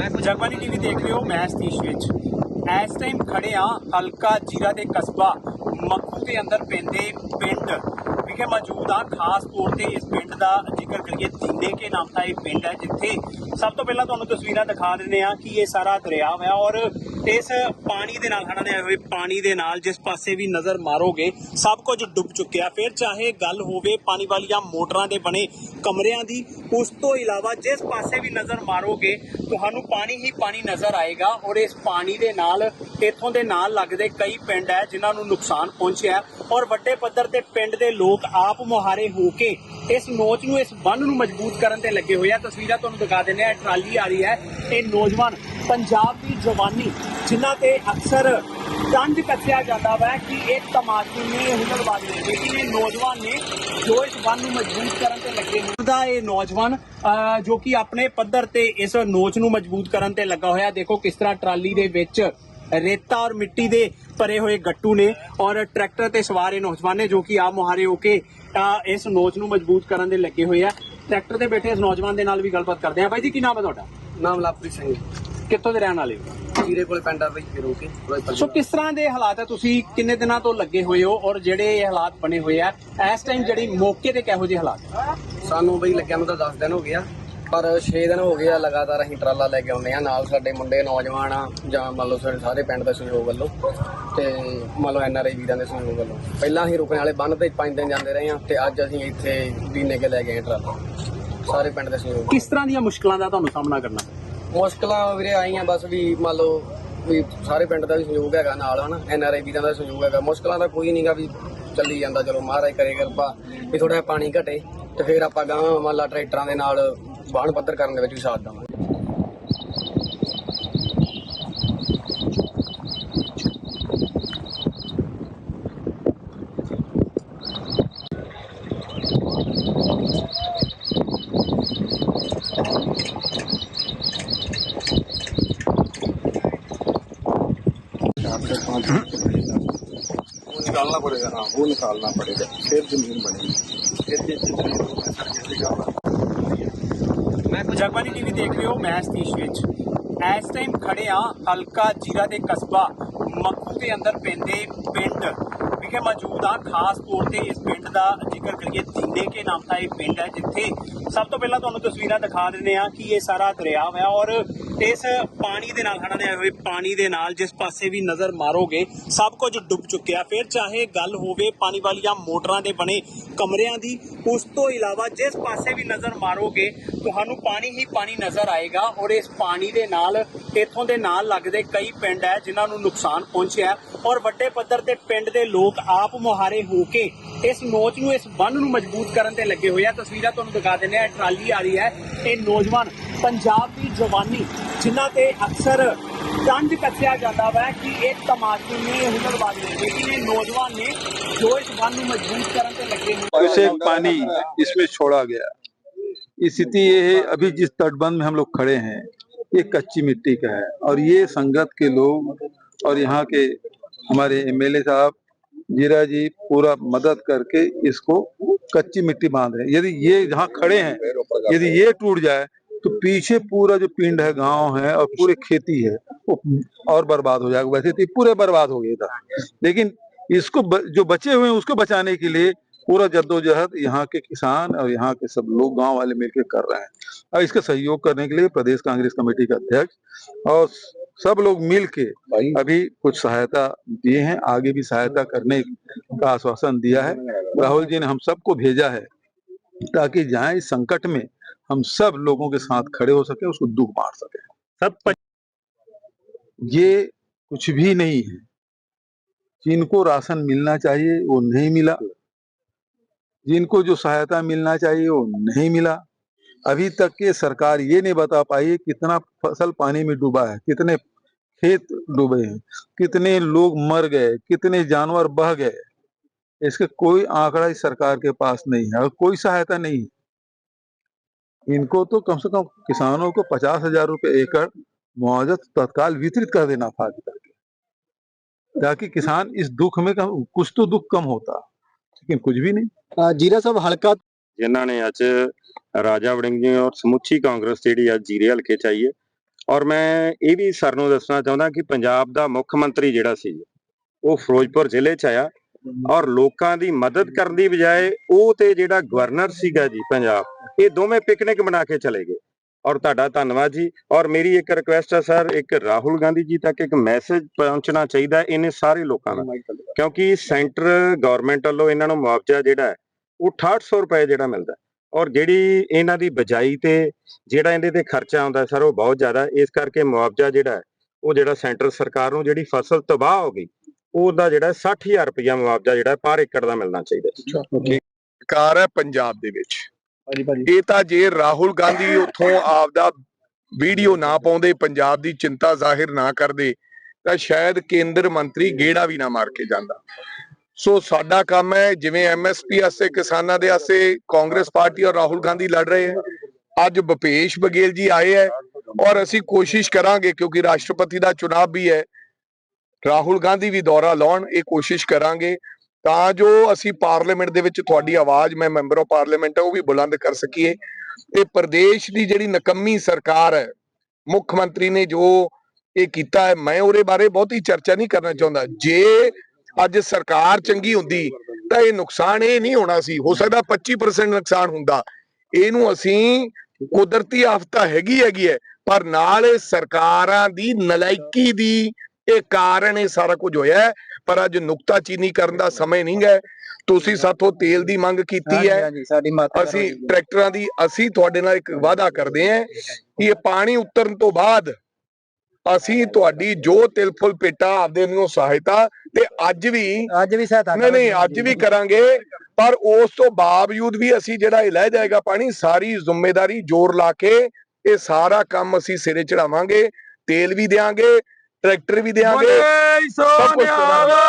ਮੈਂ ਜਗਬਾਨੀ ਟੀਵੀ ਦੇਖ ਰਹੇ ਹੋ, ਮੈਂ ਸਤੀਸ਼ ਵਿੱਚ। ਇਸ ਟਾਈਮ ਖੜੇ ਆ ਹਲਕਾ ਜੀਰਾ ਦੇ ਕਸਬਾ ਮੱਖੂ ਦੇ ਅੰਦਰ ਪੈਂਦੇ ਪਿੰਡ। ਵਿਖੇ ਮੌਜੂਦ ਆ ਖਾਸ ਤੌਰ ਤੇ ਇਸ ਪਿੰਡ ਦਾ ਜ਼ਿਕਰ ਕਰੀਏ, ਦੀਨੇ ਕੇ ਨਾਮ ਦਾ ਇਹ ਪਿੰਡ ਹੈ, ਜਿੱਥੇ ਸਭ ਤੋਂ ਪਹਿਲਾਂ ਤੁਹਾਨੂੰ ਤਸਵੀਰਾਂ ਦਿਖਾ ਦਿੰਦੇ ਆ ਕਿ ਇਹ ਸਾਰਾ ਦਰਿਆ ਹੈ ਔਰ ਇਸ ਪਾਣੀ ਦੇ ਨਾਲ ਖੜਾ ਦੇ ਹੋਏ ਪਾਣੀ ਦੇ ਨਾਲ ਜਿਸ ਪਾਸੇ ਵੀ ਨਜ਼ਰ ਮਾਰੋਗੇ, ਸਭ ਕੁਝ ਡੁੱਬ ਚੁੱਕਿਆ। ਫਿਰ ਚਾਹੇ ਗੱਲ ਹੋਵੇ ਪਾਣੀ ਵਾਲੀਆਂ ਮੋਟਰਾਂ ਦੇ ਬਣੇ ਕਮਰਿਆਂ ਦੀ, ਉਸ ਤੋਂ ਇਲਾਵਾ ਜਿਸ ਪਾਸੇ ਵੀ ਨਜ਼ਰ ਮਾਰੋਗੇ, ਤੁਹਾਨੂੰ ਪਾਣੀ ਹੀ ਪਾਣੀ ਨਜ਼ਰ ਆਏਗਾ ਔਰ ਇਸ ਪਾਣੀ ਦੇ ਨਾਲ, ਇੱਥੋਂ ਦੇ ਨਾਲ ਲੱਗਦੇ ਕਈ ਪਿੰਡ ਹੈ ਜਿਨ੍ਹਾਂ ਨੂੰ ਨੁਕਸਾਨ ਪਹੁੰਚਿਆ ਔਰ ਵੱਡੇ ਪੱਧਰ ਤੇ ਪਿੰਡ ਦੇ ਲੋਕ ਆਪ ਮੁਹਾਰੇ ਹੋ ਕੇ ਇਸ ਨੋਚ ਨੂੰ, ਇਸ ਬੰਨ ਨੂੰ ਮਜ਼ਬੂਤ ਕਰਨ ਤੇ ਲੱਗੇ ਹੋਏ ਆ। ਤਸਵੀਰਾਂ ਤੁਹਾਨੂੰ ਦਿਖਾ ਦਿੰਦੇ ਆ ਟਰਾਲੀ ਆ ਰਹੀ ਹੈ। ਇਹ ਨੌਜਵਾਨ ਪੰਜਾਬ ਦੀ ਜਵਾਨੀ, ਜਿਨ੍ਹਾਂ ਤੇ ਅਕਸਰ ਤੰਜ ਕੱਸਿਆ ਜਾਂਦਾ ਵਾ ਕਿ ਇਹ ਤਮਾਸ਼ੂ ਨੇ ਹੁਨਰਬਾਜ਼ ਨੇ, ਲੇਕਿਨ ਇਹ ਨੌਜਵਾਨ ਨੇ ਜੋ ਇਸ ਬੰਨ ਨੂੰ ਮਜ਼ਬੂਤ ਕਰਨ ਤੇ ਲੱਗੇ ਹੋਏ ਦਾ ਇਹ ਨੌਜਵਾਨ ਜੋ ਕਿ ਆਪਣੇ ਪੱਧਰ ਤੇ ਇਸ ਨੋਚ ਨੂੰ ਮਜ਼ਬੂਤ ਕਰਨ ਤੇ ਲੱਗਾ ਹੋਇਆ, ਦੇਖੋ ਕਿਸ ਤਰ੍ਹਾਂ ਟਰਾਲੀ ਦੇ ਵਿੱਚ ਰੇਤਾ ਔਰ ਮਿੱਟੀ ਦੇ ਭਰੇ ਹੋਏ ਗੱਟੂ ਨੇ ਔਰ ਟਰੈਕਟਰ ਤੇ ਸਵਾਰ ਇਹ ਨੌਜਵਾਨ ਨੇ ਜੋ ਕਿ ਆਪ ਮੁਹਾਰੇ ਹੋ ਕੇ ਇਸ ਨੋਚ ਨੂੰ ਮਜ਼ਬੂਤ ਕਰਨ ਦੇ ਲੱਗੇ ਹੋਏ ਆ। ਟਰੈਕਟਰ ਤੇ ਬੈਠੇ ਇਸ ਨੌਜਵਾਨ ਦੇ ਨਾਲ ਵੀ ਗੱਲਬਾਤ ਕਰਦੇ ਆ ਬਾਈ ਜੀ, ਕੀ ਨਾਮ ਹੈ ਤੁਹਾਡਾ? ਨਾਮ ਲਾਪਰੀ ਸਿੰਘ ਕਿੱਥੋਂ ਦੇ ਰਹਿਣ ਵਾਲੇ ਹੋ? ਜੀਰੇ ਕੋਲੇ ਪਿੰਡ ਆ ਬਈ ਫਿਰੋ ਕੇ? ਫਿਰੋਜ਼ਪੁਰ ਸੋ ਕਿਸ ਤਰ੍ਹਾਂ ਦੇ ਹਾਲਾਤ ਹੈ ਤੁਸੀਂ ਕਿੰਨੇ ਦਿਨਾਂ ਤੋਂ ਲੱਗੇ ਹੋਏ ਹੋ ਔਰ ਜਿਹੜੇ ਇਹ ਹਾਲਾਤ ਬਣੇ ਹੋਏ ਆ ਇਸ ਟਾਈਮ ਜਿਹੜੀ ਮੌਕੇ ਤੇ ਕਿਹੋ ਜਿਹੇ ਹਾਲਾਤ? ਸਾਨੂੰ ਬਈ ਲੱਗਿਆ ਨੂੰ ਤਾਂ 10 ਦਿਨ ਹੋ ਗਿਆ ਪਰ 6 ਦਿਨ ਹੋ ਗਏ ਆ ਲਗਾਤਾਰ ਅਸੀਂ ਟਰਾਲਾ ਲੈ ਕੇ ਆਉਂਦੇ ਆ। ਨਾਲ ਸਾਡੇ ਮੁੰਡੇ ਨੌਜਵਾਨ ਆ ਜਾਂ ਮੰਨ ਲਓ ਸਾਡੇ ਸਾਰੇ ਪਿੰਡ ਦਾ ਸਹਿਯੋਗ ਵੱਲੋਂ ਤੇ ਮੰਨ ਲਓ ਐਨਆਰਆਈ ਵੀਰਾਂ ਦੇ ਸਹਿਯੋਗ ਵੱਲੋਂ। ਪਹਿਲਾਂ ਅਸੀਂ ਰੁਕਣ ਵਾਲੇ ਬੰਨ ਤੇ 5 ਦਿਨ ਜਾਂਦੇ ਰਹੇ ਆ ਤੇ ਅੱਜ ਅਸੀਂ ਇੱਥੇ ਦੀਨੇ ਕੇ ਲੈ ਗਏ ਟਰਾਲਾ। ਸਾਰੇ ਪਿੰਡ ਦੇ ਸਹਿਯੋਗ ਕਿਸ ਤਰ੍ਹਾਂ ਦੀਆਂ ਮੁਸ਼ਕਲਾਂ ਦਾ ਤੁਹਾਨੂੰ ਸਾਹਮਣਾ ਕਰਨਾ ਪਿਆ? ਮੁਸ਼ਕਲਾਂ ਵੀਰੇ ਆਈਆਂ, ਬਸ ਵੀ ਮੰਨ ਲਓ ਵੀ ਸਾਰੇ ਪਿੰਡ ਦਾ ਵੀ ਸਹਿਯੋਗ ਹੈਗਾ ਨਾਲ, ਹਨਾ? ਆਈ ਵੀਰਾਂ ਦਾ ਸਹਿਯੋਗ ਹੈਗਾ। ਮੁਸ਼ਕਲਾਂ ਦਾ ਕੋਈ ਨਹੀਂਗਾ ਵੀ ਚੱਲੀ ਜਾਂਦਾ, ਚਲੋ ਮਹਾਰਾਜ ਕਰੇ ਕਿਰਪਾ ਵੀ ਥੋੜਾ ਜਿਹਾ ਪਾਣੀ ਘਟੇ ਤੇ ਫਿਰ ਆਪਾਂ ਗਾਂ ਮੰਨ ਲਾ ਟਰੈਕਟਰਾਂ ਦੇ ਨਾਲ ਬਾਣ ਪੱਧਰ ਕਰਨ ਦੇ ਵਿੱਚ ਵੀ ਸਾਥ ਦੇਵਾਂਗੇ। पड़ेगा हाँ वो निकालना पड़ेगा फिर जमीन बनेगी फिर ये ਮੈਂ ਜਗਬਾਨੀ ਟੀਵੀ ਦੇਖ ਰਹੇ ਹੋ ਮੈਂ ਸਤੀਸ਼ ਵਿੱਚ ਇਸ ਟਾਈਮ ਖੜੇ ਆ ਹਲਕਾ ਜੀਰਾ ਦੇ ਕਸਬਾ ਮੱਖੂ ਦੇ ਅੰਦਰ ਪੈਂਦੇ ਪਿੰਡ ਵਿਖੇ ਮੌਜੂਦ ਆ ਖਾਸ ਤੌਰ ਤੇ ਇਸ ਪਿੰਡ ਦਾ ਜ਼ਿਕਰ ਕਰੀਏ ਦੀਨੇ ਕੇ ਨਾਮ ਦਾ ਇਹ ਪਿੰਡ ਹੈ ਜਿੱਥੇ ਸਭ ਤੋਂ ਪਹਿਲਾਂ ਤੁਹਾਨੂੰ ਤਸਵੀਰਾਂ ਦਿਖਾ ਦਿੰਦੇ ਆ ਕਿ ਇਹ ਸਾਰਾ ਦਰਿਆ ਹੈ ਔਰ ਇਸ ਪਾਣੀ ਦੇ ਨਾਲ ਖੜਾ ਦੇ ਹੋਏ ਪਾਣੀ ਦੇ ਨਾਲ ਜਿਸ ਪਾਸੇ ਵੀ ਨਜ਼ਰ ਮਾਰੋਗੇ, ਸਭ ਕੁਝ ਡੁੱਬ ਚੁੱਕਿਆ। ਫਿਰ ਚਾਹੇ ਗੱਲ ਹੋਵੇ ਪਾਣੀ ਵਾਲੀਆਂ ਮੋਟਰਾਂ ਦੇ ਬਣੇ ਕਮਰਿਆਂ ਦੀ, ਉਸ ਤੋਂ ਇਲਾਵਾ ਜਿਸ ਪਾਸੇ ਵੀ ਨਜ਼ਰ ਮਾਰੋਗੇ, ਤੁਹਾਨੂੰ ਪਾਣੀ ਹੀ ਪਾਣੀ ਨਜ਼ਰ ਆਏਗਾ ਔਰ ਇਸ ਪਾਣੀ ਦੇ ਨਾਲ, ਇੱਥੋਂ ਦੇ ਨਾਲ ਲੱਗਦੇ ਕਈ ਪਿੰਡ ਹੈ ਜਿਨ੍ਹਾਂ ਨੂੰ ਨੁਕਸਾਨ ਪਹੁੰਚਿਆ ਔਰ ਵੱਡੇ ਪੱਧਰ ਤੇ ਪਿੰਡ ਦੇ ਲੋਕ ਆਪ ਮੁਹਾਰੇ ਹੋ ਕੇ ਇਸ ਨੋਚ ਨੂੰ, ਇਸ ਬੰਨ ਨੂੰ ਮਜ਼ਬੂਤ ਕਰਨ ਤੇ ਲੱਗੇ ਹੋਏ ਆ। ਤਸਵੀਰਾਂ ਤੁਹਾਨੂੰ ਦਿਖਾ ਦਿੰਦੇ ਆ ਟਰਾਲੀ ਆ ਰਹੀ ਹੈ। ਇਹ ਨੌਜਵਾਨ ਪੰਜਾਬ ਦੀ ਜਵਾਨੀ ਜਿਨ੍ਹਾਂ ਤੇ ਅਕਸਰ ਤੰਜ ਕੱਸਿਆ ਜਾਂਦਾ ਵਾ ਕਿ ਇਹ ਤਮਾਸ਼ੂ ਨੇ ਹੁਨਰਬਾਜ਼ ਨੇ ਲੇਕਿਨ ਇਹ ਨੌਜਵਾਨ ਨੇ ਜੋ ਇਸ ਬੰਨ ਨੂੰ ਮਜ਼ਬੂਤ ਕਰਨ ਤੇ ਲੱਗੇ ਹੋਏ से पानी इसमें छोड़ा गया स्थिति ये है अभी जिस तटबंध में हम लोग खड़े हैं ये कच्ची मिट्टी का है और ये संगत के लोग और यहाँ के हमारे एमएलए साहब जीरा जी पूरा मदद करके इसको कच्ची मिट्टी बांध रहे हैं यदि ये जहाँ खड़े हैं यदि ये टूट जाए तो पीछे पूरा जो पिंड है गाँव है और पूरे खेती है वो और बर्बाद हो जाएगा। वैसे तो पूरे बर्बाद हो गया था। लेकिन इसको ब, जो बचे हुए हैं उसको बचाने के लिए पूरा जद्दोजहद यहाँ के किसान और यहाँ के सब लोग गाँव वाले मिलकर कर रहे हैं। और इसका सहयोग करने के लिए प्रदेश कांग्रेस कमेटी का अध्यक्ष और सब लोग मिल के अभी कुछ सहायता दिए हैं। आगे भी सहायता करने का आश्वासन दिया है। राहुल जी ने हम सबको भेजा है ताकि जाए इस संकट में हम सब लोगों के साथ खड़े हो सके उसको दुख बांट सके। ਸਭ ये कुछ भी नहीं है। जिनको राशन मिलना चाहिए वो नहीं मिला। जिनको जो सहायता मिलना चाहिए वो नहीं मिला। अभी तक के सरकार ये नहीं बता पाई कितना फ़सल पानी में डूबा है कितने खेत डूबे हैं कितने लोग मर गए कितने जानवर बह गए इसका कोई आंकड़ा इस सरकार के पास नहीं है। और कोई सहायता नहीं है इनको तो कम से कम किसानों को पचास हजार रुपये एकड़ मुआवजा तत्काल वितरित कर देना था अभी तक ताकि किसान इस दुख में कम, कुछ तो दुख कम होता लेकिन कुछ भी नहीं ਜੀਰਾ ਸਾਹਿਬ ਹਲਕਾ ਜਿਨ੍ਹਾਂ ਨੇ ਅੱਜ ਰਾਜਾ ਵੜਿੰਗ ਜੀ ਔਰ ਸਮੁੱਚੀ ਕਾਂਗਰਸ ਜਿਹੜੀ ਅੱਜ ਜੀਰੇ ਹਲਕੇ ਚ ਆਈ ਹੈ ਔਰ ਮੈਂ ਇਹ ਵੀ ਸਰ ਨੂੰ ਦੱਸਣਾ ਚਾਹੁੰਦਾ ਕਿ ਪੰਜਾਬ ਦਾ ਮੁੱਖ ਮੰਤਰੀ ਜਿਹੜਾ ਸੀ ਉਹ ਫਿਰੋਜ਼ਪੁਰ ਜ਼ਿਲ੍ਹੇ 'ਚ ਆਇਆ ਔਰ ਲੋਕਾਂ ਦੀ ਮਦਦ ਕਰਨ ਦੀ ਬਜਾਏ ਉਹ ਤੇ ਜਿਹੜਾ ਗਵਰਨਰ ਸੀਗਾ ਜੀ ਪੰਜਾਬ ਇਹ ਦੋਵੇਂ ਪਿਕਨਿਕ ਬਣਾ ਕੇ ਚਲੇ ਗਏ ਔਰ ਤੁਹਾਡਾ ਧੰਨਵਾਦ ਜੀ ਔਰ ਮੇਰੀ ਇੱਕ ਰਿਕੁਐਸਟ ਹੈ ਸਰ ਇੱਕ ਰਾਹੁਲ ਗਾਂਧੀ ਜੀ ਤੱਕ ਇੱਕ ਮੈਸੇਜ ਪਹੁੰਚਣਾ ਚਾਹੀਦਾ ਇਹਨੇ ਸਾਰੇ ਲੋਕਾਂ ਦਾ ਕਿਉਂਕਿ ਸੈਂਟਰ ਗਵਰਨਮੈਂਟ ਵੱਲੋਂ ਇਹਨਾਂ ਨੂੰ ਮੁਆਵਜ਼ਾ ਜਿਹੜਾ ਹੈ ਉਹ 6800 ਰੁਪਏ ਜਿਹੜਾ ਮਿਲਦਾ। ਔਰ ਜਿਹੜੀ ਇਹਨਾਂ ਦੀ ਬਜਾਈ ਤੇ ਜਿਹੜਾ ਇਹਦੇ ਤੇ ਖਰਚਾ ਆਉਂਦਾ ਸਰ ਉਹ ਬਹੁਤ ਜ਼ਿਆਦਾ। ਇਸ ਕਰਕੇ ਮੁਆਵਜ਼ਾ ਜਿਹੜਾ ਹੈ ਉਹ ਜਿਹੜਾ ਸੈਂਟਰ ਸਰਕਾਰ ਨੂੰ ਜਿਹੜੀ ਫਸਲ ਤਬਾਹ ਹੋ ਗਈ ਉਹਦਾ ਜਿਹੜਾ 60000 ਰੁਪਇਆ ਮੁਆਵਜ਼ਾ ਜਿਹੜਾ ਪਰ ਏਕੜ ਦਾ ਮਿਲਣਾ ਚਾਹੀਦਾ ਹੈ। ਸਰਕਾਰ ਹੈ ਪੰਜਾਬ ਦੇ ਵਿੱਚ ਇਹ ਤਾਂ ਜੇ ਰਾਹੁਲ ਗਾਂਧੀ ਉਥੋਂ ਆਪਦਾ ਵੀਡੀਓ ਨਾ ਪਾਉਂਦੇ, ਪੰਜਾਬ ਦੀ ਚਿੰਤਾ ਜ਼ਾਹਿਰ ਨਾ ਕਰਦੇ, ਤਾਂ ਸ਼ਾਇਦ ਕੇਂਦਰ ਮੰਤਰੀ ਗੇੜਾ ਵੀ ਨਾ ਮਾਰ ਕੇ ਜਾਂਦਾ। ਸੋ ਸਾਡਾ ਕੰਮ ਹੈ, ਜਿਵੇਂ ਐਮਐਸਪੀ ਵਾਸਤੇ ਕਿਸਾਨਾਂ ਦੇ ਆਸੇ, ਕਾਂਗਰਸ ਪਾਰਟੀ ਔਰ ਰਾਹੁਲ ਗਾਂਧੀ ਲੜ ਰਹੇ ਹੈ। ਅੱਜ ਭੁਪੇਸ਼ ਬਘੇਲ ਜੀ ਆਏ ਹੈ ਔਰ ਅਸੀਂ ਕੋਸ਼ਿਸ਼ ਕਰਾਂਗੇ, ਕਿਉਂਕਿ ਰਾਸ਼ਟਰਪਤੀ ਦਾ ਚੁਣਾਵ ਵੀ ਹੈ, ਰਾਹੁਲ ਗਾਂਧੀ ਵੀ ਦੌਰਾ ਲਾਉਣ, ਇਹ ਕੋਸ਼ਿਸ਼ ਕਰਾਂਗੇ। ਤਾਂ ਜੋ ਅਸੀਂ ਪਾਰਲੀਮੈਂਟ ਦੇ ਵਿੱਚ ਤੁਹਾਡੀ ਆਵਾਜ਼, ਮੈਂ ਮੈਂਬਰ ਆਫ ਪਾਰਲੀਮੈਂਟ ਹੈ, ਉਹ ਵੀ ਬੁਲੰਦ ਕਰ ਸਕੀਏ। ਤੇ ਪ੍ਰਦੇਸ਼ ਦੀ ਜਿਹੜੀ ਨਕੰਮੀ ਸਰਕਾਰ ਹੈ, ਮੁੱਖ ਮੰਤਰੀ ਨੇ ਜੋ ਇਹ ਕੀਤਾ ਹੈ, ਮੈਂ ਉਹਦੇ ਬਾਰੇ ਬਹੁਤੀ ਚਰਚਾ ਨਹੀਂ ਕਰਨਾ ਚਾਹੁੰਦਾ। ਜੇ ਅੱਜ ਸਰਕਾਰ ਚੰਗੀ ਹੁੰਦੀ, ਤਾਂ ਇਹ ਨੁਕਸਾਨ ਇਹ ਨਹੀਂ ਹੋਣਾ ਸੀ। ਹੋ ਸਕਦਾ 25% ਨੁਕਸਾਨ ਹੁੰਦਾ। ਇਹਨੂੰ ਅਸੀਂ ਕੁਦਰਤੀ ਆਫਤਾ ਹੈਗੀ ਹੈਗੀ ਹੈ, ਪਰ ਨਾਲ ਇਹ ਸਰਕਾਰਾਂ ਦੀ ਨਲਾਇਕੀ ਦੀ ਇਹ ਕਾਰਨ ਇਹ ਸਾਰਾ ਕੁਝ ਹੋਇਆ ਪਰ ਅੱਜ ਨੁਕਤਾਚੀਨੀ ਕਰਨ ਦਾ ਸਮੇਂ ਨਹੀਂ ਹੈ। ਤੁਸੀਂ ਸਾਥੋਂ ਤੇਲ ਦੀ ਮੰਗ ਕੀਤੀ ਹੈ। ਅਸੀਂ ਟਰੈਕਟਰਾਂ ਦੀ ਅਸੀਂ ਤੁਹਾਡੇ ਨਾਲ ਇੱਕ ਵਾਅਦਾ ਕਰਦੇ ਹਾਂ ਕਿ ਇਹ ਪਾਣੀ ਉਤਰਨ ਤੋਂ ਬਾਅਦ ਅਸੀਂ ਤੁਹਾਡੀ ਜੋ ਤਿਲਫੁਲ ਪੇਟਾ ਆਪਦੇ ਨੂੰ ਸਹਾਇਤਾ ਤੇ ਅੱਜ ਵੀ ਅੱਜ ਵੀ ਸਹਾਇਤਾ ਨਹੀਂ ਨਹੀਂ ਅੱਜ ਵੀ ਕਰਾਂਗੇ ਪਰ ਉਸ ਤੋਂ ਬਾਵਜੂਦ ਵੀ ਅਸੀਂ ਜਿਹੜਾ ਇਹ ਲੈ ਜਾਏਗਾ ਪਾਣੀ ਸਾਰੀ ਜ਼ਿੰਮੇਵਾਰੀ ਜ਼ੋਰ ਲਾ ਕੇ ਇਹ ਸਾਰਾ ਕੰਮ ਅਸੀਂ ਸਿਰੇ ਚੜਾਵਾਂਗੇ ਤੇਲ ਵੀ ਦੇਾਂਗੇ ਟਰੈਕਟਰ ਵੀ ਦੇਾਂਗੇ ਸਭ ਕੁਝ ਕਰਾਂਗੇ